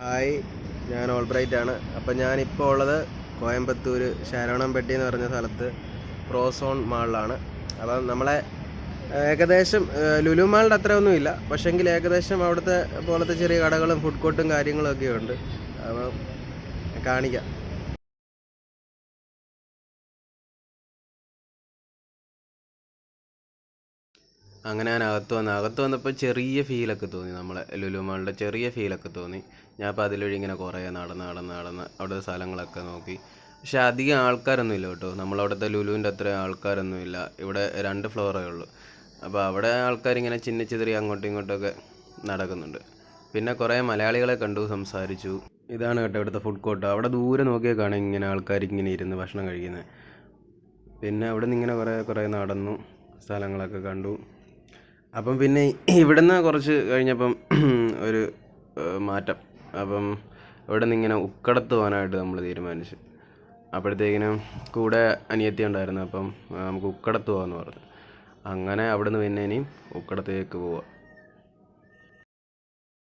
Hi ഞാൻ Albright ആണ്. അപ്പം ഞാനിപ്പോൾ ഉള്ളത് കോയമ്പത്തൂർ ശരവണംപെട്ടി എന്ന് പറഞ്ഞ സ്ഥലത്ത് പ്രോസോൺ മാളിലാണ്. അപ്പം നമ്മളെ ഏകദേശം ലുലു മാളിന്റെ അത്രയൊന്നുമില്ല. ഇല്ല പക്ഷേങ്കിൽ ഏകദേശം അവിടുത്തെ പോലത്തെ ചെറിയ കടകളും ഫുഡ് കോർട്ടും കാര്യങ്ങളും ഒക്കെ ഉണ്ട്. അപ്പം കാണിക്കാം. അങ്ങനെ ഞാൻ അകത്ത് വന്നു അകത്ത് വന്നപ്പോൾ ചെറിയ ഫീലൊക്കെ തോന്നി നമ്മളെ ലുലു മാളിന്റെ ചെറിയ ഫീലൊക്കെ തോന്നി. ഞാൻ അപ്പോൾ അതിലൊഴി ഇങ്ങനെ കുറേ നടന്ന് നടന്ന് നടന്ന് അവിടുത്തെ സ്ഥലങ്ങളൊക്കെ നോക്കി. പക്ഷേ അധികം ആൾക്കാരൊന്നും ഇല്ല കേട്ടോ. നമ്മളവിടുത്തെ ലുലുവിന്റെ അത്ര ആൾക്കാരൊന്നും ഇല്ല. ഇവിടെ രണ്ട് ഫ്ലോറേ ഉള്ളൂ. അപ്പോൾ അവിടെ ആൾക്കാരിങ്ങനെ ചിന്ന ചിതറി അങ്ങോട്ടും ഇങ്ങോട്ടൊക്കെ നടക്കുന്നുണ്ട്. പിന്നെ കുറേ മലയാളികളെ കണ്ടു സംസാരിച്ചു. ഇതാണ് കേട്ടോ ഇവിടുത്തെ ഫുഡ് കോർട്ട് അവിടെ ദൂരെ നോക്കിയാൽ കാണാം ഇങ്ങനെ ആൾക്കാർ ഇങ്ങനെ ഇരുന്ന് ഭക്ഷണം കഴിക്കുന്നത് പിന്നെ അവിടെ നിന്ന് ഇങ്ങനെ കുറേ കുറേ നടന്നു. സ്ഥലങ്ങളൊക്കെ കണ്ടു. അപ്പം പിന്നെ ഇവിടുന്ന് കുറച്ച് കഴിഞ്ഞപ്പം ഒരു മാറ്റം. അപ്പം ഇവിടെ നിന്ന് ഇങ്ങനെ ഉക്കടത്ത് പോകാനായിട്ട് നമ്മൾ തീരുമാനിച്ചു. അപ്പോഴത്തേക്കിനും കൂടെ അനിയത്തി ഉണ്ടായിരുന്നു. അപ്പം നമുക്ക് ഉക്കടത്ത് പോകാമെന്ന് പറഞ്ഞു. അങ്ങനെ അവിടെ നിന്ന് പിന്നെ ഇനി ഉക്കടത്തേക്ക് പോവാം.